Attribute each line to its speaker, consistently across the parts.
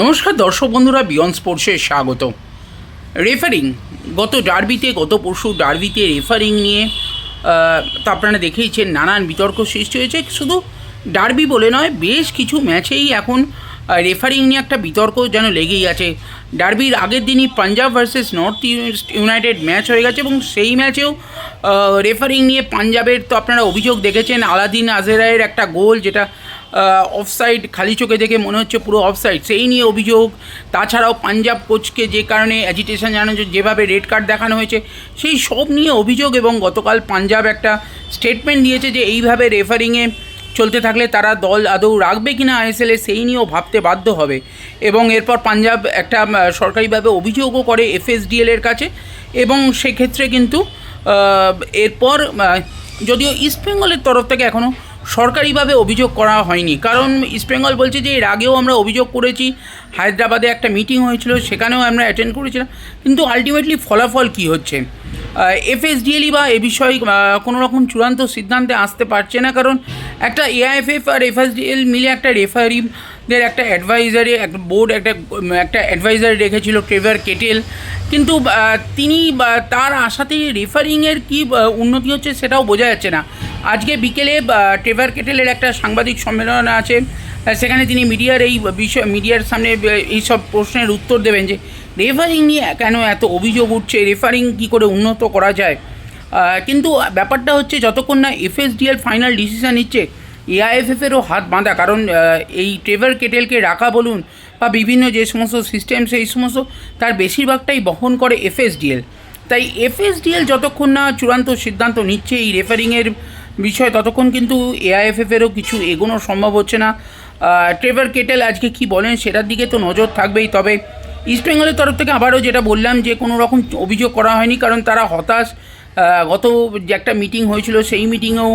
Speaker 1: নমস্কার দর্শক বন্ধুরা বিয়ন স্পোর্টসে স্বাগত। রেফারিং গত ডার্বিতে গত পরশু ডার্বিতে রেফারিং নিয়ে তা আপনারা দেখেইছেন, নানান বিতর্ক সৃষ্টি হয়েছে। শুধু ডার্বি বলে নয়, বেশ কিছু ম্যাচেই এখন রেফারিং নিয়ে একটা বিতর্ক যেন লেগেই আছে। ডার্বির আগের দিনই Punjab versus North East United match হয়ে গেছে এবং সেই ম্যাচেও রেফারিং নিয়ে পাঞ্জাবের তো আপনারা অভিযোগ দেখেছেন আলাদিন আজেরায়ের একটা গোল যেটা অফসাইড খালি চোখে দেখে মনে হচ্ছে পুরো অফসাইড সেই নিয়ে অভিযোগ। তাছাড়াও পাঞ্জাব কোচকে যে কারণে অ্যাজিটেশন জানানো যেভাবে রেড কার্ড দেখানো হয়েছে, সেই সব নিয়ে অভিযোগ এবং গতকাল পাঞ্জাব একটা স্টেটমেন্ট দিয়েছে যে এইভাবে রেফারিংয়ে চলতে থাকলে তারা দল আদৌ রাখবে কি কিনা আইএসএলে সেই নিয়েও ভাবতে বাধ্য হবে। এবং এরপর পাঞ্জাব একটা সরকারিভাবে অভিযোগও করে এফএসডিএল এর কাছে। এবং সেক্ষেত্রে কিন্তু এরপর যদিও ইস্টবেঙ্গলের তরফ থেকে এখনও সরকারিভাবে অভিযোগ করা হয়নি। কারণ ইস্টবেঙ্গল বলছে যে, এর আগেও আমরা অভিযোগ করেছি, হায়দ্রাবাদে একটা মিটিং হয়েছিল, সেখানেও আমরা অ্যাটেন্ড করেছিলাম। কিন্তু আলটিমেটলি ফলাফল কি হচ্ছে? এফএসডিএলই বা এ বিষয়ে কোনো রকম চূড়ান্ত সিদ্ধান্তে আসতে পারছে না। কারণ একটা এআইএফএফ আর এফএসডিএল মিলে একটা রেফারিদের একটা অ্যাডভাইজারি একটা বোর্ড একটা একটা অ্যাডভাইজারি রেখেছিল ট্রেভার কেটেল কিন্তু তিনি তার আশাতেই রেফারিংয়ের কী উন্নতি হচ্ছে সেটাও বোঝা যাচ্ছে না। আজকে বিকেলে ট্রেভার কেটেলের একটা সাংবাদিক সম্মেলন আছে। সেখানে তিনি মিডিয়ার এই বিষয়, মিডিয়ার সামনে এই সব প্রশ্নের উত্তর দেবেন যে রেফারিং নিয়ে কেন এত অভিযোগ উঠছে? রেফারিং কী করে উন্নত করা যায়? কিন্তু ব্যাপারটা হচ্ছে, যতক্ষণ না এফএসডিএল ফাইনাল ডিসিশন নিচ্ছে এআইএফএফেরও হাত বাঁধা। কারণ এই ট্রেভার কেটেলকে রাখা বলুন বা বিভিন্ন যে সমস্ত সিস্টেম, সেই সমস্ত তার বেশিরভাগটাই বহন করে এফএসডিএল। তাই এফএসডিএল যতক্ষণ না চূড়ান্ত সিদ্ধান্ত নিচ্ছে এই রেফারিংয়ের বিষয়ে, ততক্ষণ কিন্তু এআইএফএফেরও কিছু এগোনো সম্ভব হচ্ছে না। ট্রেভার কেটেল আজকে কি বলেন সেটার দিকে তো নজর থাকবেই। তবে ইস্টবেঙ্গলের তরফ থেকে আবারও যেটা বললাম যে, কোনো রকম অভিযোগ করা হয়নি, কারণ তারা হতাশ। গত যে একটা মিটিং হয়েছিল, সেই মিটিংয়েও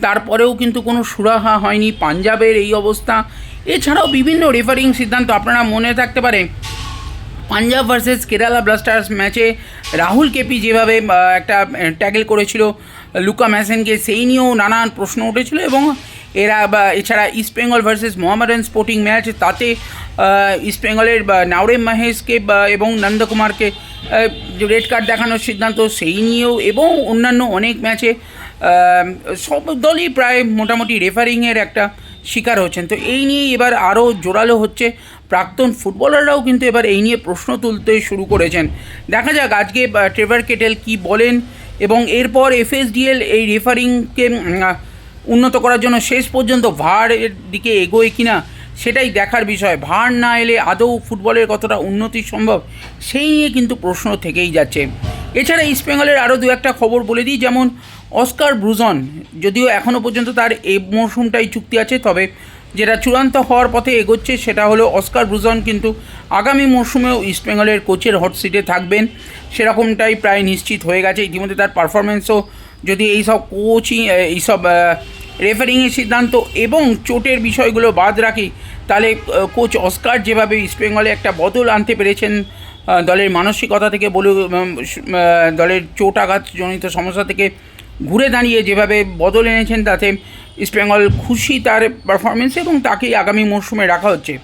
Speaker 1: তারপরেও কিন্তু কোনো সুরাহা হয়নি। পাঞ্জাবের এই অবস্থা। এছাড়াও বিভিন্ন রেফারিং সিদ্ধান্ত আপনারা মনে থাকতে পারে পাঞ্জাব ভার্সেস কেরালা ব্লাস্টার্স ম্যাচে রাহুল কেপি যেভাবে একটা ট্যাকেল করেছিল লুকা ম্যাসেনকে সেই নিয়েও নানান প্রশ্ন উঠেছিল এবং এরা বা এছাড়া East Bengal versus Mohammedan Sporting match তাতে আহ, ইস্টবেঙ্গলের বা নাওরেম মাহেশকে এবং নন্দকুমারকে রেড কার্ড দেখানোর সিদ্ধান্ত সেই নিয়েও এবং অন্যান্য অনেক ম্যাচে সব দলই প্রায় মোটামুটি রেফারিংয়ের একটা শিকার হচ্ছেন। তো এই নিয়েই এবার আরও জোরালো হচ্ছে। প্রাক্তন ফুটবলাররাও কিন্তু এবার এই নিয়ে প্রশ্ন তুলতে শুরু করেছেন। দেখা যাক আজকে ট্রেভার কেটেল কি বলেন এবং এরপর এফএসডিএল এই রেফারিংকে উন্নত করার জন্য শেষ পর্যন্ত ভার দিকে এগোয় কিনা সেটাই দেখার বিষয়। ভার না এলে আদৌ ফুটবলের কতটা উন্নতি সম্ভব, সেই নিয়ে কিন্তু প্রশ্ন থেকেই যাচ্ছে। এছাড়া ইস্টবেঙ্গলের আরও দু একটা খবর বলে দিই, যেমন অস্কার ব্রুজন, যদিও এখনও পর্যন্ত তার এই মরশুমটাই চুক্তি আছে, তবে যেটা চূড়ান্ত হওয়ার পথে এগোচ্ছে সেটা হলো অস্কার ব্রুজন কিন্তু আগামী মরশুমেও ইস্টবেঙ্গলের কোচের হট সিটে থাকবেন। সেরকমটাই প্রায় নিশ্চিত হয়ে গেছে। ইতিমধ্যে তার পারফরমেন্সও যদি এইসব কোচিং এইসব রেফারিংয়ের সিদ্ধান্ত এবং চোটের বিষয়গুলো বাদ রাখি, তাহলে কোচ অস্কার যেভাবে ইস্টবেঙ্গলে একটা বদল আনতে পেরেছেন দলের মানসিকতা থেকে বলে দলের চোট আঘাতজনিত সমস্যা থেকে ঘুরে দাঁড়িয়ে যেভাবে বদল এনেছেন, তাতে ইস্টবেঙ্গল খুশি তার পারফরমেন্সে এবং তাকেই আগামী মরশুমে রাখা হচ্ছে।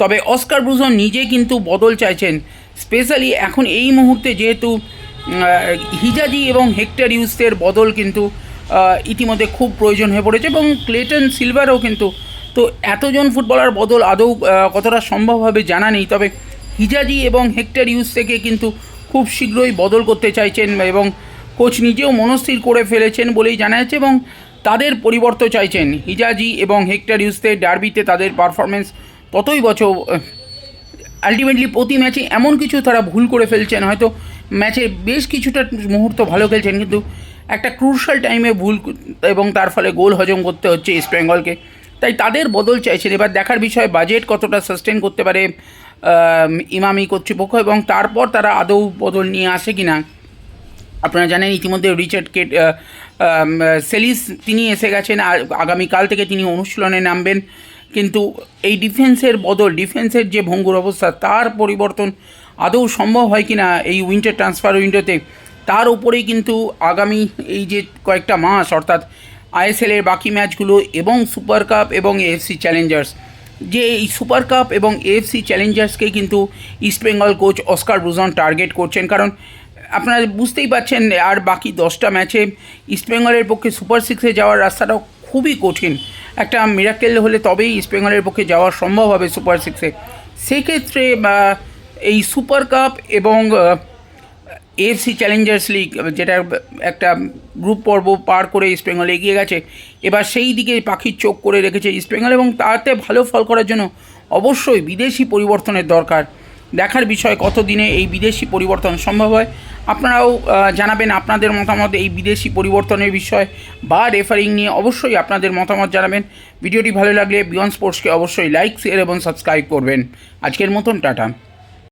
Speaker 1: তবে অস্কার ব্রুজন নিজে কিন্তু বদল চাইছেন স্পেশালি এখন এই মুহূর্তে যেহেতু হিজাজি এবং হেক্টর ইউসের বদল কিন্তু ইতিমধ্যে খুব প্রয়োজন হয়ে পড়েছে এবং ক্লেটন সিলভারও কিন্তু, তো এতজন ফুটবলার বদল আদৌ কতটা সম্ভব হবে জানা নেই, তবে হিজাজি এবং হেক্টর ইউজ থেকে কিন্তু খুব শীঘ্রই বদল করতে চাইছেন এবং কোচ নিজেও মনস্থির করে ফেলেছেন বলেই জানা যাচ্ছে এবং তাদের পরিবর্তন চাইছেন হিজাজি এবং হেক্টর ইউসের ডার্বিতে তাদের পারফরমেন্স ততই বছর আলটিমেটলি প্রতি ম্যাচে এমন কিছু তারা ভুল করে ফেলছেন, হয়তো ম্যাচের বেশ কিছুটা মুহূর্ত ভালো খেলছেন কিন্তু একটা ক্রুশাল টাইমে ভুল এবং তার ফলে গোল হজম করতে হচ্ছে ইস্ট বেঙ্গলকে তাই তাদের বদল চাইছেন। এবার দেখার বিষয় বাজেট কতটা সাস্টেন করতে পারে ইমামি কর্তৃপক্ষ এবং তারপর তারা আদৌ বদল নিয়ে আসে কি না আপনারা জানেন, ইতিমধ্যে রিচার্ড কেট সেলিস তিনি এসে গেছেন। আগামীকাল থেকে তিনি অনুশীলনে নামবেন। কিন্তু এই ডিফেন্সের বদল ডিফেন্সের যে ভঙ্গুর অবস্থা, তার পরিবর্তন আদৌ সম্ভব হয় কিনা এই উইন্টার ট্রান্সফার উইন্ডোতে তার উপরেই কিন্তু আগামী এই যে কয়েকটা মাস, অর্থাৎ আইএসএলের বাকি ম্যাচগুলো এবং সুপার কাপ এবং এএফসি চ্যালেঞ্জার্স। যে এই সুপার কাপ এবং এএফসি চ্যালেঞ্জার্সকে কিন্তু East Bengal coach Oscar Bruzon target করছেন। কারণ আপনারা বুঝতেই পারছেন আর বাকি দশটা ম্যাচে ইস্টবেঙ্গলের পক্ষে সুপার সিক্সে যাওয়ার রাস্তাটাও খুবই কঠিন। একটা মিরাকেল হলে তবেই ইস্টবেঙ্গলের পক্ষে যাওয়া সম্ভব হবে সুপার সিক্সে। সেক্ষেত্রে এই সুপার কাপ এবং এএফসি চ্যালেঞ্জার্স লিগ যেটা একটা গ্রুপ পর্ব পার করে ইস্টবেঙ্গল এগিয়ে গেছে। এবার সেই দিকে পাখির চোখ করে রেখেছে ইস্টবেঙ্গল এবং তাতে ভালো ফল করার জন্য অবশ্যই বিদেশি পরিবর্তনের দরকার। দেখার বিষয়, কত দিনে এই বিদেশি পরিবর্তন সম্ভব হয়? আপনারাও জানাবেন আপনাদের মতামত এই বিদেশি পরিবর্তনের বিষয় বা রেফারিং নিয়ে অবশ্যই আপনাদের মতামত জানাবেন। ভিডিওটি ভালো লাগলে বিয়ন স্পোর্টসকে অবশ্যই লাইক শেয়ার এবং সাবস্ক্রাইব করবেন। আজকের মতন, টাটা।